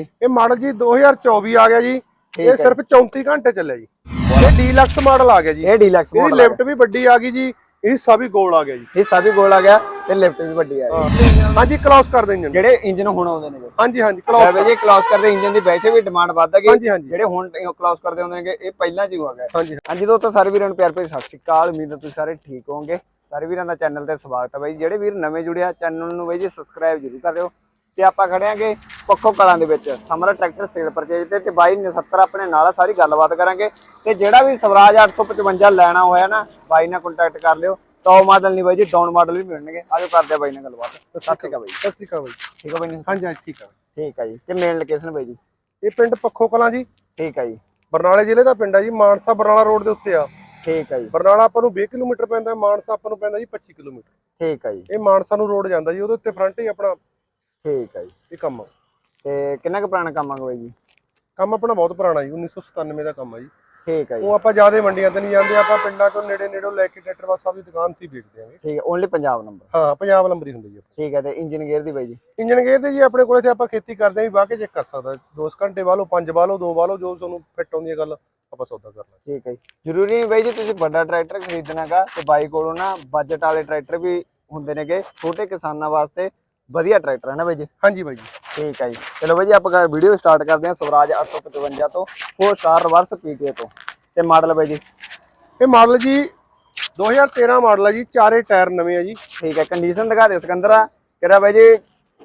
ਇਹ ਮਾਡਲ ਜੀ 2024 ਆ ਗਿਆ ਜੀ। ਇਹ। ਸਿਰਫ 34 ਘੰਟੇ ਚੱਲਿਆ ਜੀ। ਇਹ ਡੀਲਕਸ ਮਾਡਲ ਆ ਗਿਆ ਜੀ। ਇਹ ਡੀਲਕਸ ਇਹਦੀ ਮਾਡਲ ਲਿਫਟ ਵੀ ਵੱਡੀ ਆ ਗਈ ਜੀ। ਹਿੱਸਾ ਵੀ ਗੋਲ ਆ ਗਿਆ ਜੀ। ਹਿੱਸਾ ਵੀ ਗੋਲ ਆ ਗਿਆ ਤੇ ਲਿਫਟ ਵੀ ਵੱਡੀ ਆ ਗਈ। ਹਾਂਜੀ ਕਲੋਸ ਕਰ ਦੇ ਇੰਜਨ ਜਿਹੜੇ ਇੰਜਨ ਹੁਣ ਆਉਂਦੇ ਨੇ ਹਾਂਜੀ ਹਾਂਜੀ ਕਲੋਸ ਬਈ ਜੀ ਕਲਾਸ ਕਰਦੇ ਇੰਜਨ ਦੀ ਵੈਸੇ ਵੀ ਡਿਮਾਂਡ ਵੱਧ ਗਈ ਹਾਂਜੀ ਹਾਂਜੀ। ਜਿਹੜੇ ਹੁਣ ਕਲਾਸ ਕਰਦੇ ਹੁੰਦੇ ਨੇ ਇਹ ਪਹਿਲਾਂ ਚ ਹੀ ਗਿਆ ਹਾਂਜੀ। ਹਾਂਜੀ ਦੋਸਤੋ ਸਾਰੇ ਵੀਰਾਂ ਨੂੰ ਪਿਆਰ ਭਰੀ ਸਤਿ ਸ਼੍ਰੀ ਅਕਾਲ। ਉਮੀਦ ਹੈ ਤੁਸੀਂ ਸਾਰੇ ਠੀਕ ਹੋਵੋਗੇ। ਸਾਰੇ ਵੀਰਾਂ ਦਾ ਚੈਨਲ ਤੇ ਸਵਾਗਤ ਹੈ ਬਾਈ। ਜਿਹੜੇ ਵੀਰ ਨਵੇਂ ਜੁੜਿਆ ਚੈਨਲ ਨੂੰ ਬਾਈ ਜੀ ਸਬਸਕ੍ਰਾਈਬ ਜ਼ਰੂਰ ਕਰਿਓ ਤੇ ਆਪਾਂ ਖੜੇ ਆਂਗੇ ਪੱਖੋ ਕਲਾਂ ਦੇ ਵਿੱਚ। ਸਮਰ ਟਰੈਕਟਰ ਸੇਲ ਪਰਚੇਜ ਤੇ ਤੇ ਬਾਈ 79 ਆਪਣੇ ਨਾਲ ਆ, ਸਾਰੀ ਗੱਲਬਾਤ ਕਰਾਂਗੇ। ਤੇ ਜਿਹੜਾ ਵੀ ਸਵਰਾਜ 855 ਲੈਣਾ ਹੋਇਆ ਨਾ ਬਾਈ ਨਾਲ ਕੰਟੈਕਟ ਕਰ ਲਿਓ। ਟੌਪ ਮਾਡਲ ਨਹੀਂ ਬਾਈ ਜੀ ਡਾਊਨ ਮਾਡਲ ਵੀ ਮਿਲਣਗੇ। ਆਜੋ ਕਰਦੇ ਆ ਬਾਈ ਨਾਲ ਗੱਲਬਾਤ। ਸਤਿ ਸ਼੍ਰੀ ਅਕਾਲ ਬਾਈ। ਸਤਿ ਸ਼੍ਰੀ ਅਕਾਲ ਬਾਈ। ਠੀਕ ਹੈ ਬਾਈ ਜੀ? ਹਾਂਜੀ ਹਾਂਜੀ ਠੀਕ ਆ ਠੀਕ ਹੈ ਜੀ। ਤੇ ਮੇਨ ਲੋਕੇਸ਼ਨ ਬਾਈ ਜੀ? ਇਹ ਪਿੰਡ ਪੱਖੋ ਕਲਾਂ ਜੀ। ਠੀਕ ਹੈ ਜੀ। ਬਰਨਾਲੇ ਜ਼ਿਲ੍ਹੇ ਦਾ ਪਿੰਡ ਆ ਜੀ ਮਾਨਸਾ ਬਰਨਾਲਾ ਰੋਡ ਦੇ ਉੱਤੇ ਆ। ਠੀਕ ਹੈ ਜੀ। ਬਰਨਾਲਾ ਆਪਾਂ ਨੂੰ 20 ਕਿਲੋਮੀਟਰ ਪੈਂਦਾ ਮਾਨਸਾ ਆਪਾਂ ਨੂੰ ਪੈਂਦਾ ਜੀ 25 ਕਿਲੋਮੀਟਰ। ਠੀਕ ਹੈ ਜੀ। ਇਹ ਮਾਨਸਾ ਨੂੰ ਰੋਡ ਜਾਂਦਾ ਜੀ ਉਹਦੇ ਉੱਤੇ ਫਰੰਟ ਹੀ ਆਪਣਾ ਠੀਕ ਹੈ ਜੀ ਇਹ ਕੰਮ ਆ। ਤੇ ਕਿੰਨਾ ਕੁ ਪੁਰਾਣਾ ਕੰਮ ਆ ਬਾਈ ਜੀ? ਕੰਮ ਆਪਣਾ ਬਹੁਤ ਪੁਰਾਣਾ ਜੀ 1997 ਦਾ ਕੰਮ ਆ ਜੀ। ਠੀਕ ਹੈ ਜੀ। ਉਹ ਆਪਾਂ ਜਿਆਦੇ ਮੰਡੀਆਂ ਤੇ ਨਹੀਂ ਜਾਂਦੇ ਆਪਾਂ ਪਿੰਡਾਂ ਚੋਂ ਨੇੜੇ ਨੇੜੋਂ ਲੈ ਕੇ ਟਰੈਕਟਰ ਬਾਸ ਸਾਹਿਬ ਦੀ ਦੁਕਾਨ ਤੇ ਹੀ ਵੇਚਦੇ ਆਂਗੇ ਠੀਕ ਹੈ ਓਨਲੀ ਪੰਜਾਬ ਨੰਬਰ ਹਾਂ ਪੰਜਾਬ ਨੰਬਰ ਹੀ ਹੁੰਦੀ ਜੀ ਠੀਕ ਹੈ ਤੇ ਇੰਜਨ ਗੇਅਰ ਦੀ ਬਾਈ ਜੀ? ਇੰਜਨ ਗੇਅਰ ਤੇ ਜੀ ਆਪਣੇ ਕੋਲੇ ਤੇ ਆਪਾਂ ਖੇਤੀ ਕਰਦੇ ਆਂ ਵੀ ਵਾਹ ਕੇ ਚੈੱਕ ਕਰ ਸਕਦਾ। 2 ਘੰਟੇ ਵਾਲੋ 5 ਵਾਲੋ 2 ਵਾਲੋ ਜੋ ਤੁਹਾਨੂੰ ਫਿੱਟ ਆਉਂਦੀ ਹੈ ਗੱਲ ਆਪਾਂ ਸੌਦਾ ਕਰ ਲਾਂਗੇ। ਠੀਕ ਹੈ ਜੀ। ਜ਼ਰੂਰੀ ਨਹੀਂ ਬਾਈ ਜੀ ਤੁਸੀਂ ਵੱਡਾ ਟਰੈਕਟਰ ਖਰੀਦਣਾਗਾ ਤੇ ਬਾਈ ਕੋਲੋਂ ਨਾ ਬਜਟ ਵਾਲੇ ਟਰੈਕਟਰ ਵੀ ਹੁੰਦੇ ਨੇਗੇ ਛੋਟੇ ਕਿਸਾਨਾਂ ਵਾਸਤੇ ਵਧੀਆ ਟਰੈਕਟਰ ਹੈ ਨਾ ਬਾਈ ਜੀ? ਹਾਂਜੀ ਬਾਈ ਜੀ। ਠੀਕ ਹੈ ਜੀ। ਚਲੋ ਬਾਈ ਜੀ ਆਪਾਂ ਵੀਡੀਓ ਸਟਾਰਟ ਕਰਦੇ ਹਾਂ ਸਵਰਾਜ 855 ਤੋਂ 4 ਸਟਾਰ ਰਿਵਰਸ ਪੀਟੀਏ ਤੋਂ। ਤੇ ਮਾਡਲ ਬਾਈ ਜੀ? ਇਹ ਮਾਡਲ ਜੀ 2013 ਮਾਡਲ ਹੈ ਜੀ ਚਾਰੇ ਟਾਇਰ ਨਵੇਂ ਆ ਜੀ। ਠੀਕ ਹੈ ਕੰਡੀਸ਼ਨ ਦਿਖਾ ਦੇ ਸਿਕੰਦਰਾ ਕਿਹੜਾ ਬਾਈ ਜੀ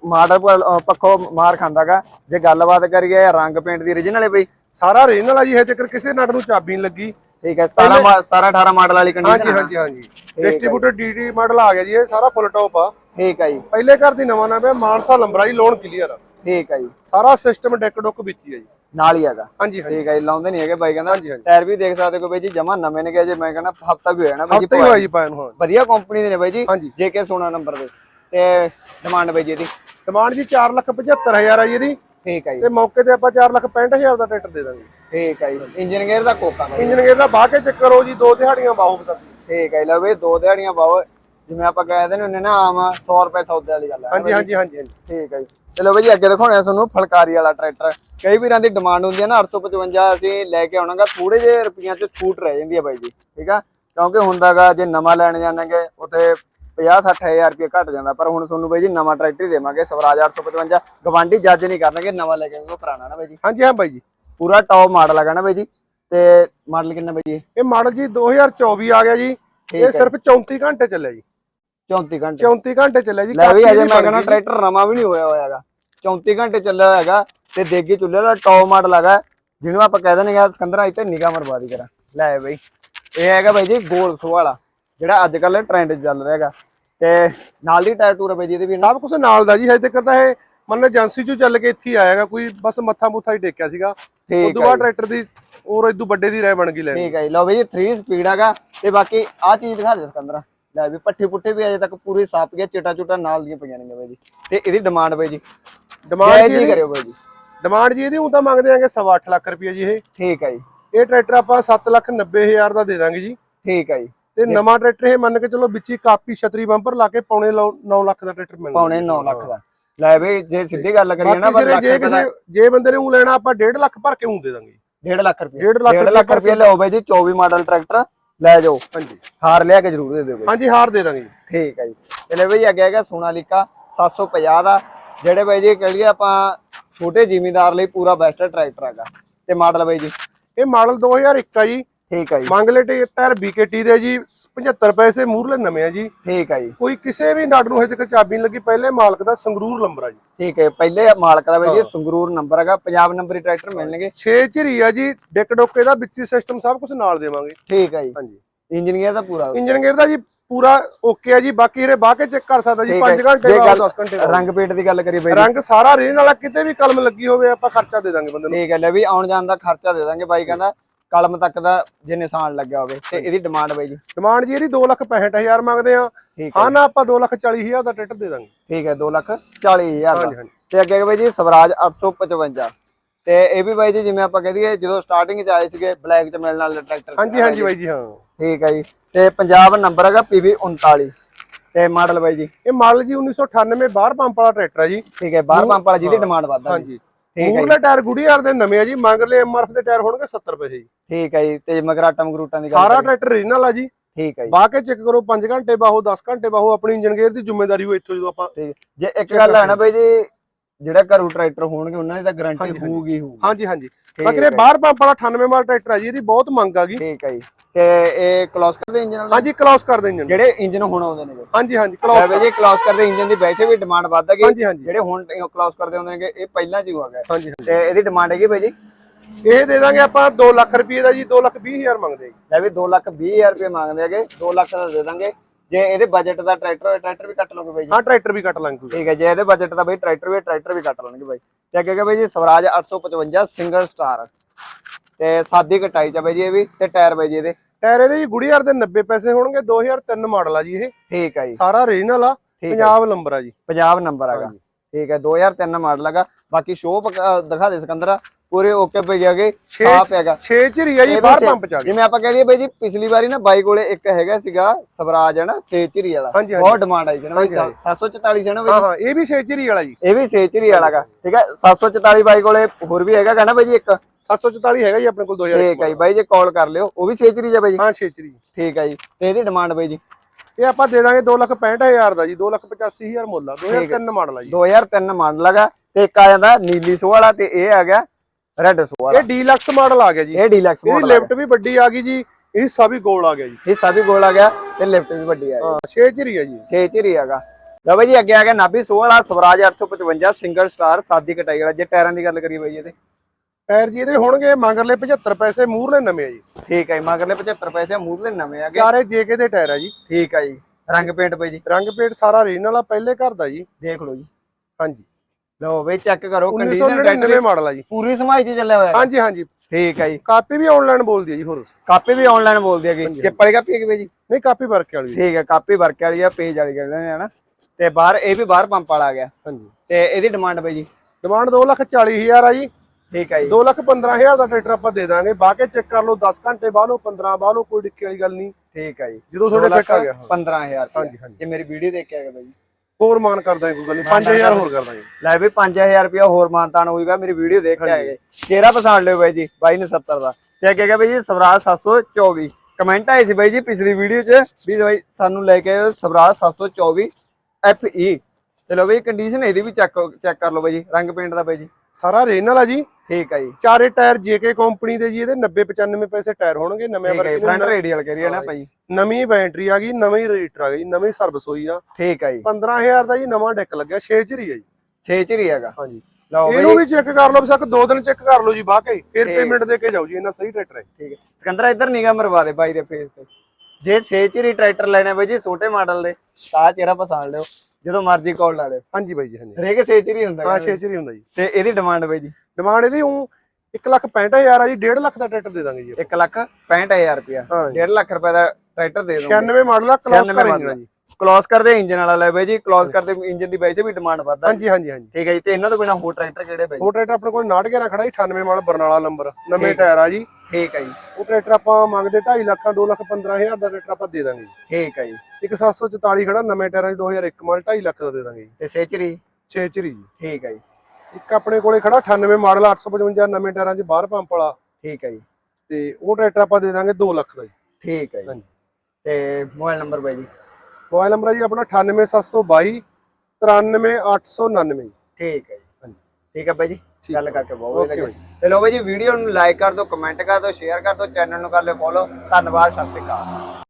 ਮਾਡਲ ਪੱਖੋਂ ਮਾਰ ਖਾਂਦਾਗਾ। ਜੇ ਗੱਲਬਾਤ ਕਰੀਏ ਰੰਗ ਪੇਂਟ ਦੀ origignal ਹੈ ਬਾਈ। ਸਾਰਾ ਰੀਜਨਲ ਆ ਜੀ ਹਜੇ ਤੱਕ ਕਿਸੇ ਨਟ ਨੂੰ ਚਾਬੀ ਨਹੀਂ ਲੱਗੀ। ਠੀਕ ਹੈ 17 ਮਾ- 17 18 ਮਾਡਲ ਵਾਲੀ ਕੰਡੀਸ਼ਨ ਹਾਂਜੀ ਹਾਂਜੀ ਹਾਂਜੀ। ਡਿਸਟ੍ਰੀਬਿਊਟਰ ਡੀਡੀ ਮਾਡਲ ਆ ਗਿਆ ਜੀ ਇਹ ਸਾਰਾ ਫੁੱਲ ਟੌਪ ਆ। ਠੀਕ ਹੈ ਜੀ। ਪਹਿਲੇ ਘਰ ਦੀ ਨਵਾਂ ਨਵਾਂ ਮਾਨਸਾ ਲੰਬਰਾ ਜੀ ਲੋਨ ਕਲੀਅਰ ਆ। ਠੀਕ ਹੈ ਜੀ। ਸਾਰਾ ਸਿਸਟਮ ਡੈਕ ਡੁੱਕ ਵਿੱਚ ਹੀ ਆ ਜੀ। ਨਾਲ ਹੀ ਹੈਗਾ। ਹਾਂਜੀ ਹਾਂਜੀ। ਠੀਕ ਹੈ ਜੀ ਲਾਉਂਦੇ ਨਹੀਂ ਹੈਗੇ ਬਾਈ ਕਹਿੰਦਾ। ਟਾਇਰ ਵੀ ਦੇਖ ਸਕਦੇ ਹੋ ਬਾਈ ਜੀ ਜਮਾ ਨਵੇਂ ਨੇ ਜੇ ਮੈਂ ਕਹਿੰਦਾ ਹਫਤਾ ਵੀ ਹੋਇਆ ਨਾ ਬਾਈ ਜੀ ਹਫ਼ਤੇ ਹੀ ਹੋਇਆ ਜੀ ਪਾਇਆ ਨੂੰ ਹਾਂ ਵਧੀਆ ਕੰਪਨੀ ਦੇ ਨੇ ਬਾਈ ਜੀ ਹਾਂਜੀ। ਜੇਕੇ ਸੋਨਾ ਨੰਬਰ ਦੇ। ਤੇ ਡਿਮਾਂਡ ਬਾਈ ਜੀ ਇਹਦੀ? ਡਿਮਾਂਡ ਜੀ 475000 ਆ ਜੀ ਇਹਦੀ। ਠੀਕ ਹੈ ਜੀ। ਤੇ ਮੌਕੇ ਤੇ ਆਪਾਂ 465000 ਦਾ ਟਰੈਕਟਰ ਦੇ ਦਾਂਗੇ। ਠੀਕ ਹੈ ਜੀ। ਇੰਜਨ ਗੇਅਰ ਦਾ ਕੋਕਾ ਇੰਜਨ ਗੇਅਰ ਦਾ ਬਾਹ ਕੇ ਚੈੱਕ ਕਰੋ ਜੀ ਦੋ ਦਿਹਾੜੀਆਂ ਬਾਹੂ ਬਤਾ ਠੀਕ ਹੈ ਲਓ ਬਈ ਦੋ ਦਿਹਾੜੀਆਂ ਪਾਓ ਜਿਵੇਂ ਆਪਾਂ ਕਹਿੰਦੇ ਨੇ ਨਾ ਆਮ 100 ਰੁਪਏ ਸੌਦੇ ਵਾਲੀ ਗੱਲ ਹੈ ਹਾਂਜੀ ਹਾਂਜੀ ਹਾਂਜੀ ਠੀਕ ਹੈ ਜੀ। ਚਲੋ ਬਈ ਅੱਗੇ ਦਿਖਾਉਣਾ ਤੁਹਾਨੂੰ ਫਲਕਾਰੀ ਵਾਲਾ ਟਰੈਕਟਰ। ਕਈ ਵੀਰਾਂ ਦੀ ਡਿਮਾਂਡ ਹੁੰਦੀ ਹੈ ਨਾ 855 ਅਸੀਂ ਲੈ ਕੇ ਆਉਣਾਗਾ ਥੋੜੇ ਜਿਹੇ ਰੁਪਈਆਂ 'ਚ ਛੂਟ ਰਹਿ ਜਾਂਦੀ ਹੈ ਬਾਈ ਜੀ ਠੀਕ ਆ? ਕਿਉਂਕਿ ਹੁੰਦਾਗਾ ਜੇ ਨਵਾਂ ਲੈਣ ਜਾਣਾਂਗੇ ਉਥੇ 50 60000 ਰੁਪਏ ਘਟ ਜਾਂਦਾ ਪਰ ਹੁਣ ਤੁਹਾਨੂੰ ਬਾਈ ਜੀ ਨਵਾਂ ਟਰੈਕਟਰ ਹੀ ਦੇਵਾਂਗੇ ਸਵਰਾਜ 855 ਗਵਾਂਢੀ ਜੱਜ ਨਹੀਂ ਕਰਨਗੇ ਨਵਾਂ ਲੈ ਕੇ ਆਉਂਗੇ ਉਹ ਪੁਰਾਣਾ ਨਾ ਬਾਈ ਜੀ। ਹਾਂਜੀ ਹਾਂ ਬਾਈ ਜੀ। ਪੂਰਾ ਟੌਪ ਮਾਡਲ ਹੈਗਾ ਨਾ ਬਾਈ ਜੀ। ਤੇ ਮਾਡਲ ਕਿੰਨਾ ਬਾਈ ਜੀ? ਇਹ ਮਾਡਲ ਜੀ 2024 ਆ ਗਿਆ ਜੀ। ਇਹ। ਸਿਰਫ 34 ਘੰਟੇ ਚੱਲਿਆ ਜੀ। 34 ਘੰਟੇ। 34 ਘੰਟੇ ਚੱਲਿਆ ਜੀ। ਲੈ ਵੀ ਅਜੇ ਮੈਂ ਕਹਿੰਦਾ। ਟਰੈਕਟਰ ਨਵਾਂ ਵੀ ਨਹੀਂ ਹੋਇਆ ਹੋਇਆ ਹੈਗਾ। 34 ਘੰਟੇ ਚੱਲਿਆ ਹੈਗਾ ਤੇ ਦੇਗੀ ਚੁੱਲ੍ਹੇ ਦਾ ਟੌਪ ਮਾਡਲ ਹੈਗਾ ਜਿਹਨੂੰ ਆਪਾਂ ਕਹਿ ਦਿੰਦੇ ਹਾਂ ਸਿਕੰਦਰਾ ਇੱਥੇ ਨਿਗਾਹ ਮਰਵਾਦੀ ਕਰਾਂ। ਲੈ ਬਈ। ਇਹ ਹੈਗਾ ਬਾਈ ਜੀ ਗੋਲ ਸੋ ਵਾਲਾ। ਜਿਹੜਾ ਅੱਜ ਕੱਲ ਟ੍ਰੈਂਡ ਚੱਲ ਰਿਹਾ ਹੈਗਾ। ਤੇ ਨਾਲ ਦੀ ਟਾਇਰ ਟੂਰ ਬਾਈ ਜੀ ਇਹਦੇ ਵੀ ਸਭ ਕੁਝ ਨਾਲ ਦਾ ਜੀ ਹਜੇ ਤੱਕ ਤਾਂ ਇਹ ਮੰਨ ਲਓ ਏਜੰਸੀ ਚੋਂ ਚੱਲ ਕੇ ਇੱਥੇ ਆਏਗਾ ਕੋਈ ਬਸ ਮੱਥਾ ਮੁੱਥਾ ਹੀ ਟੇਕਿਆ ਸੀਗਾ। ਉਸ ਤੋਂ ਬਾਅਦ ਟਰੈਕਟਰ ਦੀ ਔਰ ਇਦੋਂ ਵੱਡੇ ਦੀ ਰਾਏ ਬਣ ਗਈ ਲੈਣੀ। ਠੀਕ ਹੈ ਜੀ। ਲਓ ਬਈ ਜੀ 3 ਸਪੀਡ ਹੈਗਾ ਤੇ ਬਾਕੀ ਆ ਚੀਜ਼ ਦਿਖਾ ਦੇ ਸਿਕੰਦਰਾ। ਲੈ ਵੀ ਪੱਠੇ ਪੁੱਠੇ ਵੀ ਅਜੇ ਤੱਕ ਪੂਰੇ ਸਾਫ਼ ਗਿਆ ਚਿੱਟਾ ਚੁੱਟਾ ਨਾਲ ਦੀਆਂ ਪਈਆਂ ਨੇ ਬਾਈ ਜੀ। ਤੇ ਇਹਦੀ ਡਿਮਾਂਡ ਬਾਈ ਜੀ। ਡਿਮਾਂਡ ਜੈ ਕਰਿਓ ਬਾਈ ਜੀ। ਡਿਮਾਂਡ ਜੀ ਇਹਦੀ ਹੁਣ ਤਾਂ ਮੰਗਦੇ ਆਂਗੇ 8.5 ਲੱਖ ਰੁਪਏ ਜੀ ਇਹ। ਠੀਕ ਹੈ ਜੀ। ਇਹ ਟਰੈਕਟਰ ਆਪਾਂ 7 ਲੱਖ 90 ਹਜ਼ਾਰ ਦਾ ਦੇ ਦਾਂਗੇ ਜੀ। ਠੀਕ ਹੈ ਜੀ। ਤੇ ਨਵਾਂ ਟਰੈਕਟਰ ਇਹ ਮੰਨ ਕੇ ਚਲੋ ਵਿੱਚ ਹੀ ਕਾਪੀ ਛਤਰੀ ਬੰਪਰ ਲਾ ਕੇ ਪੌਣੇ 9 ਲੱਖ ਦਾ ਟਰੈਕਟਰ ਮਿਲਣਾ ਪੌਣੇ 9 ਲੱਖ ਦਾ। ਲੈ ਬਈ ਜੇ ਸਿੱਧੀ ਗੱਲ ਕਰੀਏ ਨਾ ਬਾਕੀ ਜੇ ਕਿਸੇ ਜੇ ਬੰਦੇ ਨੇ ਉਹ ਲੈਣਾ ਆਪਾਂ 1.5 ਲੱਖ ਭਰ ਕੇ ਉਹ ਦੇ ਦਾਂਗੇ। 1.5 ਲੱਖ ਰੁਪਏ। ਡੇਢ ਲੱਖ 1.5 ਲੱਖ ਰੁਪਏ ਲਿਆਓ ਬਾਈ ਜੀ 24 ਮਾਡਲ ਟਰੈਕਟਰ। ਲੈ ਜਾਓ। ਹਾਂਜੀ। ਹਾਰ ਲਿਆ ਕੇ ਜ਼ਰੂਰ ਦੇ ਦਿਓ ਬਾਈ। ਹਾਂਜੀ ਹਾਰ ਦੇ ਦਾਂਗੇ। ਠੀਕ ਹੈ ਜੀ। ਚਲੇ ਬਈ ਅੱਗੇ ਹੈਗਾ ਸੋਨਾਲੀਕਾ 750 ਦਾ। ਜਿਹੜੇ ਬਾਈ ਜੀ ਕਹ ਲਈਏ ਆਪਾਂ ਛੋਟੇ ਜ਼ਿਮੀਂਦਾਰ ਲਈ ਪੂਰਾ ਬੈਸਟ ਟਰੈਕਟਰ ਹੈਗਾ। ਤੇ ਮਾਡਲ ਬਾਈ ਜੀ? ਇਹ ਮਾਡਲ 2001 ਆ ਜੀ। ਠੀਕ ਹੈ ਜੀ। ਮੰਗ ਲੈ ਟੇ- ਟਾਇਰ BKT ਦੇ ਜੀ 75 ਪੈਸੇ ਮੂਰਲੇ ਨਵੇਂ ਆ ਜੀ। ਠੀਕ ਹੈ ਜੀ। ਕੋਈ ਕਿਸੇ ਵੀ ਨਟ ਨੂੰ ਹਜੇ ਤੱਕ ਚਾਬੀ ਨਹੀਂ ਲੱਗੀ ਪਹਿਲੇ ਮਾਲਕ ਦਾ ਸੰਗਰੂਰ ਨੰਬਰ ਆ ਜੀ। ਠੀਕ ਹੈ ਪਹਿਲੇ ਮਾਲਕ ਦਾ ਬਾਈ ਜੀ ਸੰਗਰੂਰ ਨੰਬਰ ਹੈਗਾ ਪੰਜਾਬ ਨੰਬਰੀ ਟਰੈਕਟਰ ਮਿਲਣਗੇ। 6 ਝਰੀ ਆ ਜੀ ਡਿੱਕ ਡੋਕੇ ਦਾ ਵਿੱਚ ਸਿਸਟਮ ਸਭ ਕੁਝ ਨਾਲ ਦੇਵਾਂਗੇ। ਠੀਕ ਹੈ ਜੀ। ਹਾਂਜੀ। ਇੰਜਨ ਗੇਅਰ ਦਾ ਪੂਰਾ। ਇੰਜਨ ਗੇਅਰ ਦਾ ਜੀ ਪੂਰਾ ਓਕੇ ਆ ਜੀ ਬਾਕੀ ਇਹਦੇ ਬਾਹ ਕੇ ਚੈੱਕ ਕਰ ਸਕਦਾ ਜੀ ਠੀਕ 5 ਹੈ। ਘੰਟੇ ਬਾਅਦ ਗੱਲ 10 ਘੰਟੇ ਬਾਅਦ। ਰੰਗ ਪੇਟ ਦੀ ਗੱਲ ਕਰੀਏ ਬਾਈ ਰੰਗ ਸਾਰਾ ਰੇਨ ਵਾਲਾ ਕਿਤੇ ਵੀ ਕਲਮ ਲੱਗੀ ਹੋਵੇ ਆਪਾਂ ਖਰਚਾ ਦੇ ਦਾਂਗੇ ਬੰਦੇ ਨੂੰ। ਠੀਕ ਹੈ ਲੈ ਵੀ ਆਉਣ ਜਾਣ ਦਾ ਖਰਚਾ ਦੇ ਦਾਂਗੇ। ਬਾਈ ਕਹਿੰਦਾ ਕਲਮ ਤੱਕ ਦਾ ਜੇ ਨਿਸ਼ਾਨ ਲੱਗਿਆ ਹੋਵੇ ਤੇ ਇਹਦੀ ਡਿਮਾਂਡ ਬਾਈ ਜੀ। ਡਿਮਾਂਡ ਜੀ ਇਹਦੀ 265000 ਮੰਗਦੇ ਆ ਹੈ ਹਾਂ ਨਾ ਆਪਾਂ 240000 ਦਾ ਟਰੈਕਟਰ ਦੇ ਦਾਂਗੇ। ਠੀਕ ਹੈ 2 ਲੱਖ 40 ਹਜ਼ਾਰ ਹਾਂਜੀ ਦਾ। ਹਾਂਜੀ ਤੇ ਅੱਗੇ ਬਾਈ ਜੀ ਸਵਰਾਜ 855 ਤੇ ਇਹ ਵੀ ਬਾਈ ਜੀ ਜਿਵੇਂ ਆਪਾਂ ਕਹਿ ਦਈਏ ਜਦੋਂ ਸਟਾਰਟਿੰਗ ਚ ਆਏ ਸੀਗੇ ਬਲੈਕ ਚ ਮਿਲਣ ਵਾਲੇ ਟਰੈਕਟਰ ਹਾਂਜੀ ਹਾਂਜੀ ਬਾਈ ਜੀ ਹਾਂ। ਠੀਕ ਹੈ ਜੀ। ਤੇ ਪੰਜਾਬ ਨੰਬਰ ਹੈਗਾ PV 39 ਤੇ ਮਾਡਲ ਬਾਈ ਜੀ। ਇਹ ਮਾਡਲ ਜੀ 1998 ਬਾਹਰ ਪੰਪ ਵਾਲਾ ਟਰੈਕਟਰ ਆ ਜੀ। ਠੀਕ ਹੈ ਬਾਹਰ ਪੰਪ ਵਾਲਾ ਜਿਹਦੀ ਡਿਮਾਂਡ ਵੱਧ ਹਾਂਜੀ। ਹੈ ਮੂਰਲੇ ਟਾਇਰ ਗੁੜੀਆਰ ਦੇ ਨਵੇਂ ਆ ਜੀ ਮਗਰਲੇ ਐਮਆਰਐਫ ਦੇ ਟਾਇਰ ਹੋਣਗੇ 70 ਰੁਪਏ ਜੀ। ਠੀਕ ਹੈ ਜੀ ਤੇ ਮਗਰਾਟਾ ਮਗਰੂਟਾਂ ਦੀ ਸਾਰਾ। ਟਰੈਕਟਰ ਰੀਜਨਲ ਆ ਜੀ। ਠੀਕ ਹੈ ਜੀ। ਬਾਹ ਕੇ ਚੈੱਕ ਕਰੋ 5 ਘੰਟੇ ਬਾਹੋ 10 ਘੰਟੇ ਬਾਹੋ ਆਪਣੀ ਇੰਜਨ ਗੇਅਰ ਦੀ ਜ਼ਿੰਮੇਵਾਰੀ ਹੋ ਇੱਥੋਂ ਜਦੋਂ ਆਪਾਂ ਜੇ ਇੱਕ ਗੱਲ ਹੈ ਨਾ ਬਈ ਜੀ ਜਿਹੜਾ ਘਰੂ ਟਰੈਕਟਰ ਹੋਣਗੇ ਉਹਨਾਂ ਦੀ ਤਾਂ ਹਾਂਜੀ, ਗਾਰੰਟੀ ਹਾਂਜੀ। ਹੋਊਗੀ ਹੋਊਗੀ। ਹਾਂਜੀ ਹਾਂਜੀ। ਠੀਕ ਬਾਕੀ ਹੈ ਇਹ ਬਾਹਰ ਪੰਪ ਵਾਲਾ 98 ਮਾਲ ਟਰੈਕਟਰ ਆ ਜੀ ਇਹਦੀ ਬਹੁਤ ਮੰਗ ਆ ਗਈ ਠੀਕ ਹੈ ਜੀ। ਤੇ ਇਹ ਕਲੋਸਕਰ ਦੇ ਇੰਜਨ ਹਾਂਜੀ ਕਲੌਸ ਕਰ ਦੇ ਇੰਜਨ ਜਿਹੜੇ ਇੰਜਨ ਹੁਣ ਆਉਂਦੇ ਨੇ ਹਾਂਜੀ ਹਾਂਜੀ ਲੈ ਕਲੌਸ ਬਈ ਜੀ ਕਲੋਸਕਰ ਦੇ ਇੰਜਨ ਦੀ ਵੈਸੇ ਵੀ ਡਿਮਾਂਡ ਵੱਧ ਹਾਂਜੀ ਹਾਂਜੀ। ਜਿਹੜੇ ਹੁਣ ਕਲੋਸਕਰ ਦੇ ਹੁੰਦੇ ਨੇ ਇਹ ਪਹਿਲਾਂ ਚ ਹੀ ਗਿਆ ਹਾਂਜੀ ਹਾਂਜੀ। ਤੇ ਇਹਦੀ ਡਿਮਾਂਡ ਹੈਗੀ ਬਈ ਜੀ? ਇਹ ਦੇ ਦਾਂਗੇ ਆਪਾਂ 2 ਲੱਖ ਰੁਪਏ ਦਾ ਜੀ 2 ਲੱਖ 20 ਹਜ਼ਾਰ ਮੰਗਦੇ ਆ ਜੀ। ਲੈ ਵੀ 2 ਲੱਖ 20 ਹਜ਼ਾਰ ਰੁਪਏ ਮੰਗਦੇ ਹੈਗੇ 2 ਲੱਖ ਦਾ ਦੇ ਦਾਂਗੇ। ਜੇ ਇਹਦੇ ਬਜਟ ਦਾ ਟਰੈਕਟਰ ਹੋਵੇ ਟਰੈਕਟਰ ਵੀ ਕੱਟ ਲਓਗੇ ਬਾਈ ਜੀ। ਹਾਂ ਟਰੈਕਟਰ ਵੀ ਕੱਟ ਲਾਂਗੇ। ਠੀਕ ਹੈ ਜੇ ਇਹਦੇ ਬਜਟ ਦਾ ਬਾਈ ਟਰੈਕਟਰ ਵੀ ਟਰੈਕਟਰ ਵੀ ਕੱਟ ਲੈਣਗੇ ਬਾਈ। ਤੇ ਅੱਗੇ ਬਾਈ ਜੀ ਸਵਰਾਜ 855 ਸਿੰਗਲ ਸਟਾਰ ਤੇ ਸਾਦੀ ਕਟਾਈ ਚ ਬਾਈ ਜੀ ਇਹ ਵੀ ਤੇ ਟਾਇਰ ਬਾਈ ਜੀ ਇਹਦੇ। ਟਾਇਰ ਇਹਦੇ ਜੀ ਗੁੜੀਆਰ ਦੇ 90 ਪੈਸੇ ਹੋਣਗੇ 2003 ਮਾਡਲ ਆ ਜੀ ਇਹ। ਠੀਕ ਹੈ ਜੀ। ਸਾਰਾ ਰੀਜਨਲ ਆ ਪੰਜਾਬ ਨੰਬਰ ਆ ਜੀ। ਪੰਜਾਬ ਨੰਬਰ ਹਾਂਜੀ। ਠੀਕ ਹੈ 2003 ਮਾਡਲ ਹੈਗਾ। ਬਾਕੀ ਸ਼ੋਅ ਦਿਖਾ ਦੇ ਸਿਕੰਦਰ। ਪੂਰੇ ਓਕੇ ਪਈ ਛੇ- ਸਾਫ਼ ਹੈਗਾ। 6 ਚ ਹੀ ਆ ਜੀ ਬਾਹਰ ਪੰਪ ਚ ਗਿਆ ਜਿਵੇਂ ਆਪਾਂ ਕਹਿ ਲਈਏ ਬਾਈ ਜੀ ਪਿਛਲੀ ਵਾਰੀ ਨਾ ਬਾਈ ਕੋਲੇ ਇੱਕ ਹੈਗਾ ਸੀਗਾ ਸਵਰਾਜ ਹੈ ਨਾ ਸੇਚਰੀ ਵਾਲਾ। ਹਾਂਜੀ, ਹਾਂਜੀ। ਬਹੁਤ ਡਿਮਾਂਡ ਆਈ ਹਾਂਜੀ। 744 ਸੀ ਨਾ ਹਾਂ ਬਾਈ ਹਾਂ ਇਹ ਵੀ 6 ਚ ਹੀ ਵਾਲਾ ਜੀ। ਇਹ ਵੀ ਸੇਚਰੀ ਵਾਲਾ ਗਾ ਠੀਕ ਹੈ 744 ਬਾਈ ਕੋਲੇ ਹੋਰ ਵੀ ਹੈਗਾ ਨਾ ਬਾਈ ਜੀ ਇੱਕ? 744 ਹੈਗਾ ਜੀ ਆਪਣੇ ਕੋਲ 2000 ਠੀਕ ਹੈ ਜੀ ਬਾਈ ਜੇ ਕਾਲ ਕਰ ਲਿਓ ਉਹ ਵੀ ਸੇਚਰੀ ਆ ਬਾਈ ਜੀ? ਹਾਂ 6 ਚ ਹੀ ਠੀਕ ਹੈ ਜੀ ਤੇ ਇਹਦੀ ਡਿਮਾਂਡ ਬਾਈ ਜੀ? ਇਹ ਆਪਾਂ ਦੇ ਦਾਂਗੇ 2 ਲੱਖ 65000 ਦਾ ਜੀ 2 ਲੱਖ 85000 ਮੁੱਲ ਆ। 2003 ਮਾਡਲ ਆ ਜੀ। 2003 ਮਾਡਲ ਹੈਗਾ ਤੇ ਇੱਕ ਆ ਜਾਂਦਾ ਨੀਲੀ ਸੋ ਵਾਲਾ ਤੇ ਇਹ ਆ ਗਿਆ ਰੈੱਡ ਸੋ ਵਾਲਾ ਇਹ ਡੀਲਕਸ ਮਾਡਲ ਆ ਗਿਆ ਜੀ। ਇਹ ਡੀਲਕਸ ਇਹਦੀ ਮਾਡਲ ਲਿਫਟ ਵੀ ਵੱਡੀ ਆ ਗਈ ਜੀ ਇਹ ਹਿੱਸਾ ਵੀ ਗੋਲ ਆ ਗਿਆ ਜੀ। ਹਿੱਸਾ ਵੀ ਗੋਲ ਆ ਗਿਆ ਤੇ ਲਿਫਟ ਵੀ ਵੱਡੀ ਆ ਗਈ। ਹਾਂ 6 ਚ ਹੀ ਆ ਜੀ। ਛੇ ਚ ਹੀ ਹੈਗਾ। ਲਓ ਬਾਈ ਜੀ ਅੱਗੇ ਆ ਗਿਆ ਨਾਭੀ ਸੋ ਵਾਲਾ ਸਵਰਾਜ 855 ਸਿੰਗਲ ਸਟਾਰ ਸਾਦੀ ਕਟਾਈ ਵਾਲਾ। ਜੇ ਟਾਇਰਾਂ ਦੀ ਗੱਲ ਕਰੀਏ ਬਾਈ ਇਹਦੇ। ਟਾਇਰ ਜੀ ਇਹਦੇ ਹੋਣਗੇ ਮਗਰਲੇ 75 ਪੈਸੇ ਮੂਹਰਲੇ ਨਵੇਂ ਆ ਜੀ। ਠੀਕ ਹੈ ਜੀ ਮਗਰਲੇ 75 ਪੈਸੇ ਮੂਰਲੇ ਨਵੇਂ ਆ ਗਏ। ਚਾਰੇ ਜੇਕੇ ਦੇ ਟਾਇਰ ਆ ਜੀ। ਠੀਕ ਹੈ ਜੀ ਰੰਗ ਪੇਂਟ ਬਾਈ ਜੀ। ਰੰਗ ਪੇਟ ਸਾਰਾ ਰੀਜਨਲ ਆ ਪਹਿਲੇ ਘਰ ਦਾ ਜੀ। ਦੇਖ ਲਓ ਜੀ। ਹਾਂਜੀ। ਲਓ ਬਈ ਚੈੱਕ ਕਰੋ ਕੰਡੀਸ਼ਨ 1999 ਮਾਡਲ ਆ ਜੀ। ਪੂਰੀ ਸਮਾਈ ਚ ਚੱਲਿਆ ਹੋਇਆ। ਹਾਂਜੀ ਹਾਂਜੀ। ਠੀਕ ਹੈ ਜੀ। ਕਾਪੀ ਵੀ ਆਨਲਾਈਨ ਬੋਲਦੀ ਹੈ ਜੀ ਹੋਰ। ਕਾਪੀ ਵੀ ਆਨਲਾਈਨ ਬੋਲਦੀ ਹੈਗੀ ਚਿੱਪ ਵਾਲੀ ਕਾਪੀ ਬਾਈ ਜੀ? ਨਹੀਂ ਕਾਪੀ ਵਰਕ ਵਾਲੀ ਠੀਕ ਹੈ ਕਾਪੀ ਵਰਕ ਵਾਲੀ ਆ ਪੇਜ ਵਾਲੀ ਕਹਿੰਦੇ ਨੇ। ਹਨਾ ਤੇ ਬਾਹਰ ਇਹ ਵੀ ਬਾਹਰ ਪੰਪ ਵਾਲਾ ਆ ਗਿਆ। ਹਾਂਜੀ। ਤੇ ਇਹਦੀ ਡਿਮਾਂਡ ਬਾਈ ਜੀ? ਡਿਮਾਂਡ 2 ਲੱਖ 40 ਹਜ਼ਾਰ ਆ ਜੀ। ਠੀਕ ਹੈ ਜੀ। 2 ਲੱਖ 15 ਹਜ਼ਾਰ ਦਾ ਟਰੈਕਟਰ ਆਪਾਂ ਦੇ ਦਾਂਗੇ। ਬਾਕੇ ਚੈੱਕ ਕਰ ਲਓ 10 ਘੰਟੇ ਬਾਅਦ ਲਓ 15 ਬਾਅਦ ਲਓ ਕੋਈ ਦਿੱਕਤ ਵਾਲੀ ਗੱਲ ਨਹੀਂ। ਠੀਕ ਹੈ ਜੀ। ਜਦੋਂ ਤੁਹਾਡੇ ਫਿੱਟ ਆ ਗਿਆ। 15000 ਹਾਂਜੀ ਹਾਂਜੀ। ਜੇ ਮੇਰੀ ਵੀਡੀਓ ਦੇਖ ਕੇ ਆ ਗਿਆ ਬਾਈ ਹੋਰ ਮਾਨ ਕਰਦਾ ਕੋਈ ਗੱਲ ਨਹੀਂ। 5000 ਹੋਰ ਕਰ ਦਾਂਗੇ ਲੈ ਵੀ 5000 ਰੁਪਇਆ ਹੋਰ ਮਾਨਤਾਨ ਹੋਊਗਾ ਮੇਰੀ ਵੀਡੀਓ ਦੇਖ ਕੇ ਆਏਗੇ ਚਿਹਰਾ ਪਛਾਣ ਲਿਓ ਬਾਈ ਜੀ ਬਾਈ ਨੇ 70 ਦਾ। ਤੇ ਅੱਗੇ ਗਿਆ ਬਾਈ ਜੀ ਸਵਰਾਜ 724 ਕਮੈਂਟ ਆਏ ਸੀ ਬਾਈ ਜੀ ਪਿਛਲੀ ਵੀਡੀਓ 'ਚ ਵੀ ਬਾਈ ਸਾਨੂੰ ਲੈ ਕੇ ਆਇਓ ਸਵਰਾਜ 724 FE ਚਲੋ ਬਾਈ ਕੰਡੀਸ਼ਨ ਇਹਦੀ ਵੀ ਚੈੱਕ ਚੈੱਕ ਕਰ ਲਓ ਬਾਈ ਜੀ ਰੰਗ ਪੇਂਟ ਦਾ ਬਾਈ ਜੀ। ਸਾਰਾ ਰੀਜਨਲ ਆ ਜੀ। ਠੀਕ ਹੈ ਜੀ। ਚਾਰੇ ਟਾਇਰ ਜੇਕੇ ਕੰਪਨੀ ਦੇ ਜੀ ਇਹਦੇ 90 95 ਪੈਸੇ ਟਾਇਰ ਹੋਣਗੇ ਨਵੇਂ ਵਰਗੇ ਫਰੰਟ ਰੇਡੀਅਲ ਕਰੀਏ ਨਾ ਭਾਈ। ਨਵੀਂ ਬੈਟਰੀ ਆ ਗਈ ਨਵੀਂ ਰੇਟਰ ਆ ਗਈ ਨਵੀਂ ਸਰਵਿਸ ਹੋਈ ਆ। ਠੀਕ ਹੈ ਜੀ। 15000 ਦਾ ਜੀ ਨਵਾਂ ਡੈਕ ਲੱਗਿਆ 6 ਚ ਹੀ ਆ ਜੀ। 6 ਚ ਹੀ ਹੈਗਾ। ਹਾਂਜੀ ਲਓ ਇਹਨੂੰ ਵੀ ਚੈੱਕ ਕਰ ਲਓ ਬਸਕ ਦੋ ਦਿਨ ਚੈੱਕ ਕਰ ਲਓ ਜੀ ਬਾਹ ਕੇ ਫਿਰ। ਪੇਮੈਂਟ ਦੇ ਕੇ ਜਾਓ ਜੀ ਇਹਨਾਂ ਸਹੀ ਟਰੈਕਟਰ ਹੈ। ਠੀਕ ਹੈ। ਸਿਕੰਦਰ ਇੱਧਰ ਨਿਗਾ ਮਰਵਾ ਦੇ ਬਾਈ ਦੇ ਫੇਸ ਤੇ। ਜੇ 6 ਚ ਹੀ ਟਰੈਕਟਰ ਲੈਣੇ ਬਾਈ ਜੀ ਛੋਟੇ ਮਾਡਲ ਦੇ ਤਾਂ ਚਿਹਰਾ ਪਛਾਣ ਲਿਓ। ਜਦੋਂ ਮਰਜ਼ੀ ਕਾਲ ਲਾ ਲਿਓ। ਹਾਂਜੀ ਬਾਈ ਜੀ ਹਾਂਜੀ। ਹਰੇਕ 6 ਚ ਹੀ ਹੁੰਦਾ ਹਾਂ ਗਾ 6 ਚ ਹੀ ਹੁੰਦਾ ਜੀ। ਤੇ ਇਹਦੀ ਡਿਮਾਂਡ ਬਾਈ ਜੀ? ਡਿਮਾਂਡ ਇਹਦੀ ਉਹ 1 ਲੱਖ 65000 ਆ ਜੀ 1.5 ਲੱਖ ਦਾ ਟਰੈਕਟਰ ਦੇ ਦਾਂਗੇ ਜੀ 1 ਲੱਖ 65000 ਰੁਪਇਆ। ਹਾਂ 1.5 ਲੱਖ ਰੁਪਏ ਦਾ ਟਰੈਕਟਰ ਦੇ ਦੋਗੇ 96 ਮਾਡਲ ਆ ਕਲਾਸ 96 ਕਰ ਮਾਡਲ ਇੰਜਨ ਜੀ। ਕਲੋਸ ਕਰਦੇ ਇੰਜਨ ਵਾਲਾ ਲੈ ਬਾਈ ਜੀ ਕਲੋਸ ਕਰਦੇ ਇੰਜਨ ਦੀ ਵੈਸੇ ਵੀ ਡਿਮਾਂਡ ਵੱਧਦਾ ਹਾਂਜੀ ਹਾਂਜੀ ਹਾਂਜੀ। ਠੀਕ ਹੈ ਜੀ ਤੇ ਇਹਨਾਂ ਤੋਂ ਬਿਨਾ ਹੋਰ ਟਰੈਕਟਰ ਕਿਹੜੇ ਬਾਈ? ਉਹ ਟਰੈਕਟਰ ਆਪਣੇ ਕੋਲ 69 ਖੜਾ ਜੀ 98 ਮਾਡਲ ਬਰਨਾਲਾ ਨੰਬਰ ਨਵੇਂ ਟਾਇਰ ਆ ਜੀ। ਠੀਕ ਹੈ ਜੀ। ਉਹ ਟਰੈਕਟਰ ਆਪਾਂ ਮੰਗਦੇ 2.5 ਲੱਖਾਂ 2 ਲੱਖ 15000 ਦਾ ਟਰੈਕਟਰ ਆਪਾਂ ਦੇ ਦਾਂਗੇ ਜੀ। ਠੀਕ ਹੈ ਜੀ। ਇੱਕ 744 ਖੜਾ ਨਵੇਂ ਟਾਇਰਾਂ ਦੀ 2001 ਮਾਡਲ 2.5 ਲੱਖ ਦਾ ਦੇ ਦਾਂਗੇ ਜੀ। ਤੇ ਸੇਚਰੀ 6 ਚਰੀ ਜੀ। ਠੀਕ ਹੈ ਜੀ। ਇੱਕ ਆਪਣੇ ਕੋਲੇ ਖੜਾ 98 ਮਾਡਲ 855 ਨਵੇਂ ਟਾਇਰਾਂ 'ਚ ਬਾਹਰ ਪੰਪ ਵਾਲਾ। ਠੀਕ ਹੈ ਜੀ। ਤੇ ਉਹ ਟਰੈਕਟਰ ਆਪਾਂ ਦੇ ਦਾਂਗੇ 2 ਲੱਖ ਦਾ ਜੀ। ਠੀਕ ਹੈ ਜੀ। ਤੇ ਮੋਬਾਈਲ ਨੰਬਰ ਬਾਈ ਜੀ? ਮੋਬਾਈਲ ਨੰਬਰ ਜੀ ਆਪਣਾ 98722 93899 ਠੀਕ ਹੈ ਜੀ। ਹਾਂਜੀ। ਠੀਕ ਹੈ ਬਾਈ ਜੀ। ਗੱਲ ਕਰਕੇ ਬਹੁਤ ਵਧੀਆ ਲੱਗਿਆ ਤੇ ਲੋ ਬਾਈ ਜੀ ਵੀਡੀਓ ਨੂੰ ਲਾਈਕ ਕਰ ਦਿਓ ਕਮੈਂਟ ਕਰ ਦਿਓ ਸ਼ੇਅਰ ਕਰ ਦਿਓ ਚੈਨਲ ਨੂੰ ਕਰ ਲਿਓ ਫੋਲੋ ਧੰਨਵਾਦ, ਸਤਿ ਸ਼੍ਰੀ ਅਕਾਲ।